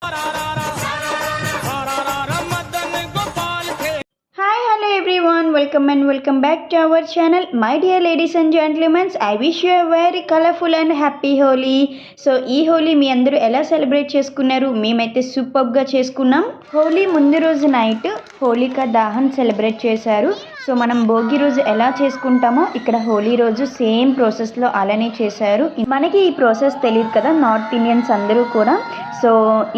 Para welcome and welcome back to our channel my dear ladies and gentlemens I wish you very colourful and happy Holi so ఈ హోలీ మీ అందరూ ఎలా celebrate చేసుకున్నారు? మేమైతే సూపర్గా చేసుకున్నాం. హోలీ ముందు రోజు నైట్ హోళికా దాహం సెలబ్రేట్ చేశారు. సో మనం భోగి రోజు ఎలా చేసుకుంటామో ఇక్కడ హోలీ రోజు సేమ్ ప్రాసెస్లో అలానే చేశారు. మనకి ఈ ప్రాసెస్ తెలియదు కదా నార్త్ ఇండియన్స్ అందరూ కూడా. సో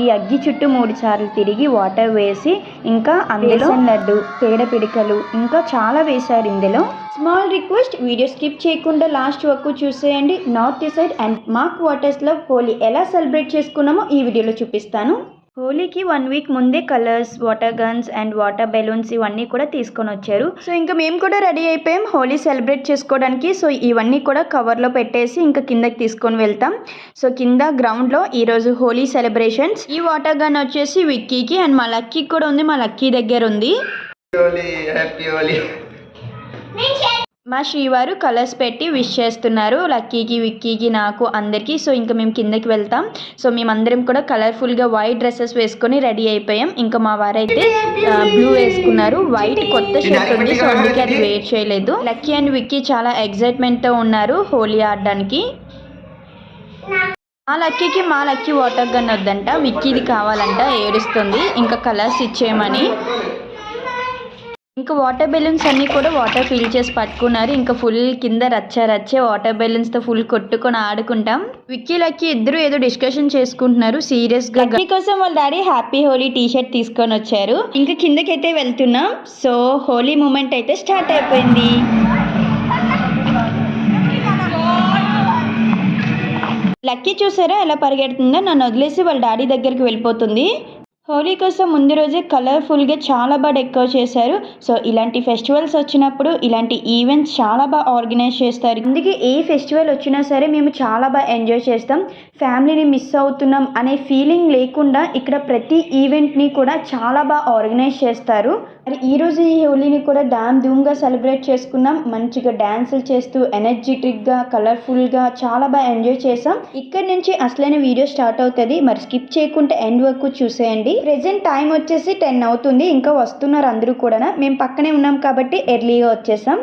ఈ అగ్గి చుట్టూ మూడు సార్లు తిరిగి వాటర్ వేసి ఇంకా అందులో లడ్డు పేడ పిడికలు ఇంకా చాలా వేశారు ఇందులో. స్మాల్ రిక్వెస్ట్ వీడియో స్కిప్ చేయకుండా లాస్ట్ వరకు చూసేయండి. నార్త్ సైడ్ అండ్ మాక్ వాటర్స్లో హోలీ ఎలా సెలబ్రేట్ చేసుకున్నామో ఈ వీడియోలో చూపిస్తాను. హోలీకి వన్ వీక్ ముందే colours water guns and water balloons ఇవన్నీ కూడా తీసుకొని వచ్చారు. సో ఇంకా మేము కూడా రెడీ అయిపోయాం హోలీ సెలబ్రేట్ చేసుకోవడానికి. సో ఇవన్నీ కూడా కవర్లో పెట్టేసి ఇంకా కిందకి తీసుకొని వెళ్తాం. సో కింద గ్రౌండ్లో ఈరోజు హోలీ సెలబ్రేషన్స్. ఈ వాటర్ గన్ వచ్చేసి విక్కీకి అండ్ మా లక్కీకి కూడా ఉంది. మా లక్కీ దగ్గర ఉంది. హోలీ హ్యాపీ హోలీ. మా శ్రీవారు కలర్స్ పెట్టి విష్ చేస్తున్నారు. లక్కీకి విక్కీకి నాకు అందరికీ. సో ఇంకా మేము కిందకి వెళ్తాం. సో మేమందరం కూడా కలర్ఫుల్గా వైట్ డ్రెస్సెస్ వేసుకొని రెడీ అయిపోయాం. ఇంకా మా వారైతే బ్లూ వేసుకున్నారు. వైట్ కొత్త షర్ట్ ఉంది. సో అందుకే అది వేర్ చేయలేదు. లక్కీ అండ్ విక్కీ చాలా ఎగ్జైట్మెంట్తో ఉన్నారు హోలీ ఆడడానికి. మా లక్కీకి మా లక్కీ వాటర్ గన్ వద్దంట. విక్కీది కావాలంట. ఏడుస్తుంది. ఇంకా కలర్స్ ఇచ్చేయమని. ఇంకా వాటర్ బెలూన్స్ అన్నీ కూడా వాటర్ ఫిల్ చేసి పట్టుకున్నారు. ఇంకా ఫుల్ కింద రచ్చ రచ్చే వాటర్ బెలూన్స్తో ఫుల్ కొట్టుకొని ఆడుకుంటాం. విక్కీ లక్కీ ఇద్దరు ఏదో డిస్కషన్ చేసుకుంటున్నారు. సీరియస్గా కోసం వాళ్ళ daddy happy Holi T shirt తీసుకొని వచ్చారు. ఇంకా కిందకైతే వెళ్తున్నాం. సో హోలీ మూమెంట్ అయితే స్టార్ట్ అయిపోయింది. లక్కీ చూసారా ఎలా పరిగెడుతుందో? నన్ను వదిలేసి వాళ్ళ డాడీ దగ్గరికి వెళ్ళిపోతుంది. హోలీ కోసం ముందు రోజే కలర్ఫుల్గా చాలా బాగా డెకో చేశారు. సో ఇలాంటి ఫెస్టివల్స్ వచ్చినప్పుడు ఇలాంటి ఈవెంట్స్ చాలా బాగా ఆర్గనైజ్ చేస్తారు. అందుకే ఏ ఫెస్టివల్ వచ్చినా సరే మేము చాలా బాగా ఎంజాయ్ చేస్తాం. ఫ్యామిలీని మిస్ అవుతున్నాం అనే ఫీలింగ్ లేకుండా ఇక్కడ ప్రతి ఈవెంట్ని కూడా చాలా బాగా ఆర్గనైజ్ చేస్తారు. మరి ఈరోజు ఈ హోలీని కూడా ధామ్ ధూమ్గా సెలబ్రేట్ చేసుకున్నాం. మంచిగా డ్యాన్సులు చేస్తూ ఎనర్జెటిక్గా కలర్ఫుల్గా చాలా బాగా ఎంజాయ్ చేసాం ఇక్కడ నుంచి అసలైన వీడియో స్టార్ట్ అవుతుంది. మరి స్కిప్ చేయకుండా ఎండ్ వరకు చూసేయండి. ప్రెసెంట్ టైం వచ్చేసి టెన్ అవుతుంది. ఇంకా వస్తున్నారు అందరూ కూడా మేము పక్కనే ఉన్నాం కాబట్టి ఎర్లీగా వచ్చేసాం.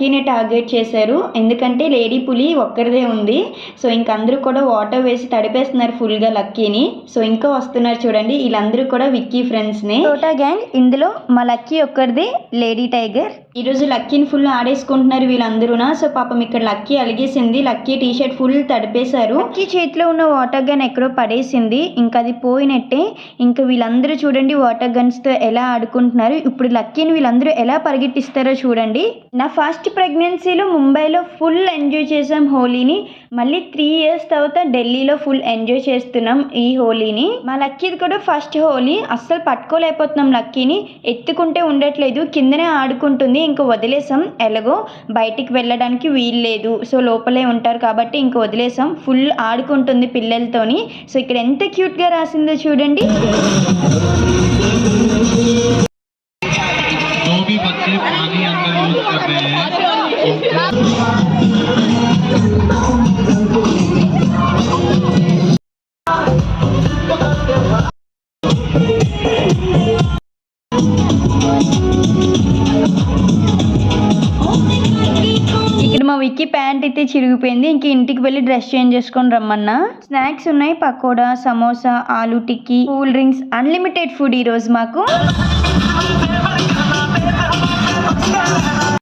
లక్కీని టార్గెట్ చేశారు. ఎందుకంటే లేడీ పులి ఒక్కరిదే ఉంది. సో ఇంక అందరూ కూడా వాటర్ వేసి తడిపేస్తున్నారు ఫుల్గా లక్కీని. సో ఇంకా వస్తున్నారు చూడండి. వీళ్ళందరూ కూడా విక్కీ ఫ్రెండ్స్ని. టోటా గ్యాంగ్ ఇందులో మా లక్కీ ఒక్కరిది లేడీ టైగర్. ఈరోజు లక్కీని ఫుల్ ఆడేసుకుంటున్నారు వీళ్ళందరూనా? సో పాపం ఇక్కడ లక్కీ అలిగేసింది. లక్కీ టీ షర్ట్ ఫుల్ తడిపేశారు. లక్కీ చేతిలో ఉన్న వాటర్ గన్ ఎక్కడో పడేసింది. ఇంకా అది పోయినట్టే. ఇంకా వీళ్ళందరూ చూడండి వాటర్ గన్స్తో ఎలా ఆడుకుంటున్నారు. ఇప్పుడు లక్కీని వీళ్ళందరూ ఎలా పరిగెట్టిస్తారో చూడండి. నా ఫస్ట్ ప్రెగ్నెన్సీలో ముంబైలో ఫుల్ ఎంజాయ్ చేసాం హోలీని. మళ్ళీ త్రీ ఇయర్స్ తర్వాత ఢిల్లీలో ఫుల్ ఎంజాయ్ చేస్తున్నాం ఈ హోలీని. మా లక్కీది కూడా ఫస్ట్ హోలీ. అస్సలు పట్టుకోలేకపోతున్నాం లక్కీని. ఎత్తుకుంటే ఉండట్లేదు. కిందనే ఆడుకుంటుంది. చూడండి ఇంక వదిలేసాం. ఎలాగో బయటికి వెళ్ళడానికి వీలు లేదు. సో లోపలే ఉంటారు కాబట్టి ఇంక వదిలేసాం. ఫుల్ ఆడుకుంటుంది పిల్లలతోని. సో ఇక్కడ ఎంత క్యూట్గా రాసిందో చూడండి. విక్కీ ప్యాంట్ అయితే చిరిగిపోయింది. ఇంక ఇంటికి వెళ్ళి డ్రెస్ చేంజ్ చేసుకొని రమ్మన్నా. స్నాక్స్ ఉన్నాయి. Pakoda samosa aloo tikki cool drinks unlimited food ఈరోజు మాకు.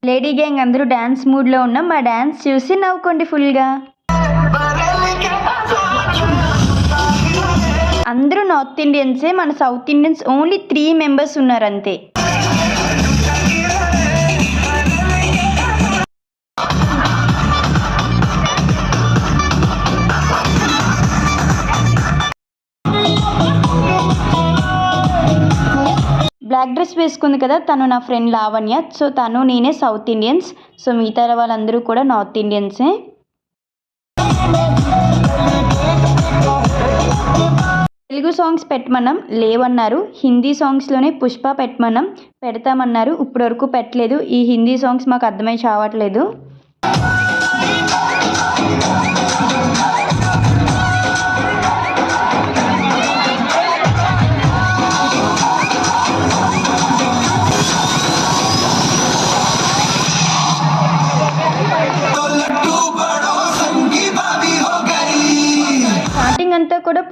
లేడీ గ్యాంగ్ అందరూ డాన్స్ మూడ్లో ఉన్నాం. మా డాన్స్ చూసి నవ్వుకోండి ఫుల్గా అందరూ నార్త్ ఇండియన్సే. మన south Indians only three members ఉన్నారు అంతే బ్లాక్ డ్రెస్ వేసుకుంది కదా తను నా ఫ్రెండ్ లావణ్య. సో తను నేనే సౌత్ ఇండియన్స్. సో మిగతా వాళ్ళందరూ కూడా నార్త్ ఇండియన్సే. తెలుగు సాంగ్స్ పెట్టమన్నాం లేవన్నారు. హిందీ సాంగ్స్లోనే పుష్ప పెట్టమన్నాం పెడతామన్నారు. ఇప్పటి వరకు పెట్టలేదు. ఈ హిందీ సాంగ్స్ మాకు అర్థమై చావట్లేదు.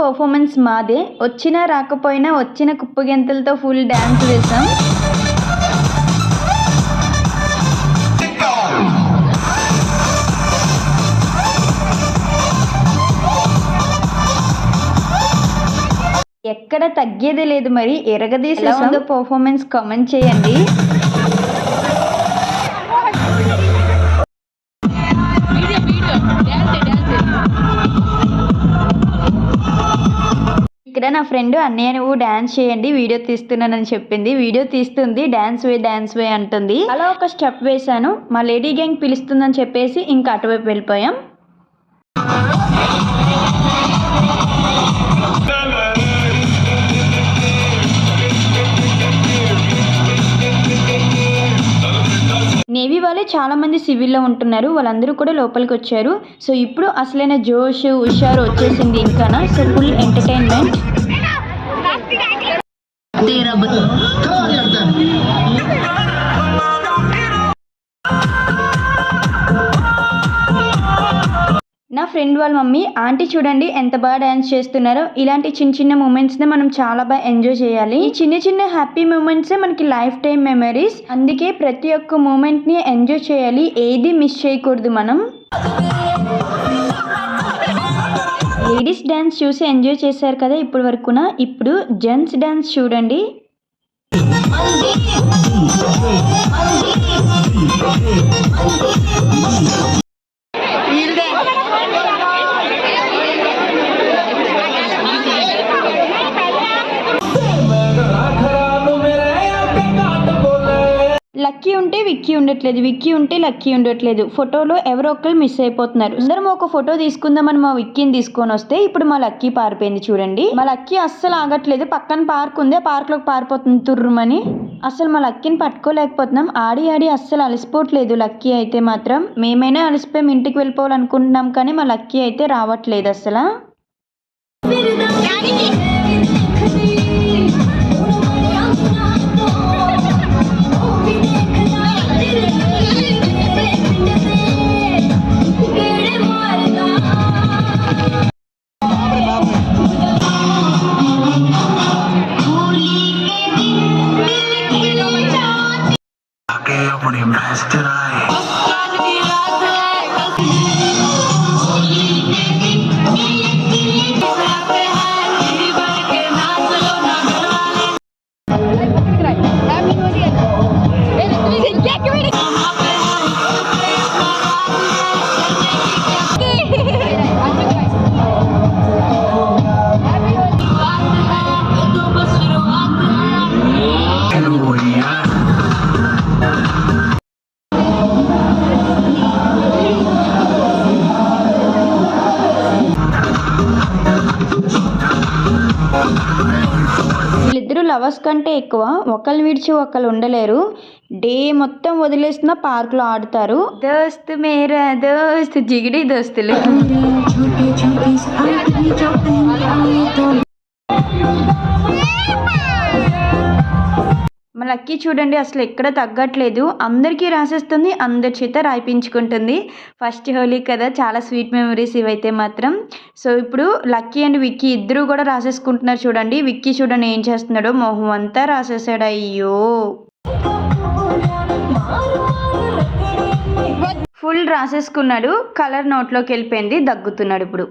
పర్ఫార్మెన్స్ మాదే. వచ్చినా రాకపోయినా వచ్చిన కుప్పు గెంతులతో ఫుల్ డ్యాన్స్ వేసాం ఎక్కడ తగ్గేది లేదు మరి ఎరగదీసేసిందో పర్ఫార్మెన్స్ కామెంట్ చేయండి. ఇక్కడ నా ఫ్రెండ్ అన్నయ్య నువ్వు డాన్స్ చేయండి వీడియో తీస్తున్నానని చెప్పింది. వీడియో తీస్తుంది డాన్స్ వే డాన్స్ వే అంటుంది. అలా ఒక స్టెప్ వేశాను. మా లేడీ గ్యాంగ్ పిలుస్తుందని చెప్పేసి ఇంకా అటువైపు వెళ్ళిపోయాం. వాళ్ళే చాలా మంది సివిల్లో ఉంటున్నారు వాళ్ళందరూ కూడా లోపలికి వచ్చారు సో ఇప్పుడు అసలైన జోష్ హుషారు వచ్చేసింది ఇంకా సో ఫుల్ ఎంటర్టైన్మెంట్ ఫ్రెండ్ వాళ్ళ మమ్మీ ఆంటీ చూడండి ఎంత బాగా డ్యాన్స్ చేస్తున్నారో. ఇలాంటి చిన్న చిన్న మూమెంట్స్ని మనం చాలా బాగా ఎంజాయ్ చేయాలి. ఈ చిన్న చిన్న హ్యాపీ మూమెంట్సే మనకి లైఫ్ టైం మెమరీస్ అందుకే ప్రతి ఒక్క మూమెంట్ని ఎంజాయ్ చేయాలి. ఏది మిస్ చేయకూడదు మనం. లేడీస్ డ్యాన్స్ చూసి ఎంజాయ్ చేశారు కదా ఇప్పటి వరకున. ఇప్పుడు జెంట్స్ డ్యాన్స్ చూడండి. లక్కీ ఉంటే విక్కీ ఉండట్లేదు విక్కీ ఉంటే లక్కీ ఉండట్లేదు. ఫోటోలో ఎవరో ఒకరు మిస్ అయిపోతున్నారు. అందరం ఒక ఫోటో తీసుకుందామని మా విక్కీని తీసుకొని వస్తే ఇప్పుడు మా లక్కీ పారిపోయింది చూడండి. మా లక్కీ అస్సలు ఆగట్లేదు. పక్కన పార్క్ ఉంది. ఆ పార్క్లోకి పారిపోతుంది తుర్రుమని. అసలు మా లక్కీని పట్టుకోలేకపోతున్నాం. ఆడి ఆడి అస్సలు అలసిపోవట్లేదు. లక్కీ అయితే మాత్రం మేమైనా అలసిపోయి. ఇంటికి వెళ్ళిపోవాలనుకుంటున్నాం కానీ మా లక్కీ అయితే రావట్లేదు అసలు Opening master eye. లవర్స్ కంటే ఎక్కువ ఒకళ్ళు విడిచి ఒకళ్ళు ఉండలేరు. డే మొత్తం వదిలేసిన పార్క్లో ఆడుతారు. దోస్త్ మేరా దోస్త్ జిగిడి దోస్తులు. మా లక్కీ చూడండి అసలు ఎక్కడ తగ్గట్లేదు. అందరికీ రాసేస్తుంది అందరి చేత రాయిపించుకుంటుంది ఫస్ట్ హోలీ కదా చాలా స్వీట్ మెమరీస్ ఇవైతే మాత్రం. సో ఇప్పుడు లక్కీ అండ్ విక్కీ ఇద్దరు కూడా రాసేసుకుంటున్నారు చూడండి. విక్కీ చూడండి ఏం చేస్తున్నాడో మొహం అంతా రాసేసాడు. అయ్యో! ఫుల్ రాసేసుకున్నాడు కలర్ నోట్లోకి వెళ్ళిపోయింది దగ్గుతున్నాడు ఇప్పుడు.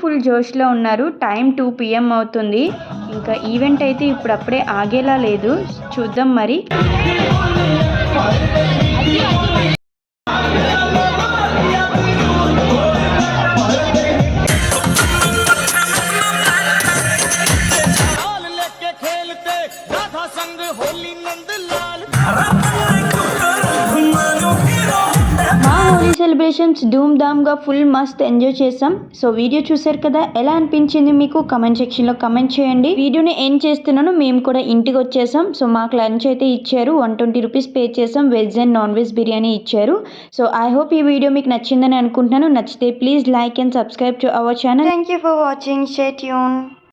ఫుల్ జోష్లో ఉన్నారు. టైం టూ పిఎం అవుతుంది. ఇంకా ఈవెంట్ అయితే ఇప్పుడు అప్పుడే ఆగేలా లేదు. చూద్దాం మరి. హోలీ సెలబ్రేషన్స్ ధూమ్ ధామ్గా ఫుల్ మస్త్ ఎంజాయ్ చేసాం సో వీడియో చూసారు కదా ఎలా అనిపించింది మీకు? కమెంట్ సెక్షన్లో కమెంట్ చేయండి. వీడియోని ఏం చేస్తున్నాను మేము కూడా ఇంటికి వచ్చేసాం. సో మాకు లంచ్ అయితే ఇచ్చారు వన్ ట్వంటీ రూపీస్ పే చేసాం veg and non veg biryani ఇచ్చారు. సో ఐ హోప్ ఈ వీడియో మీకు నచ్చిందని అనుకుంటున్నాను. నచ్చితే please like and subscribe to our channel thank you for watching stay tune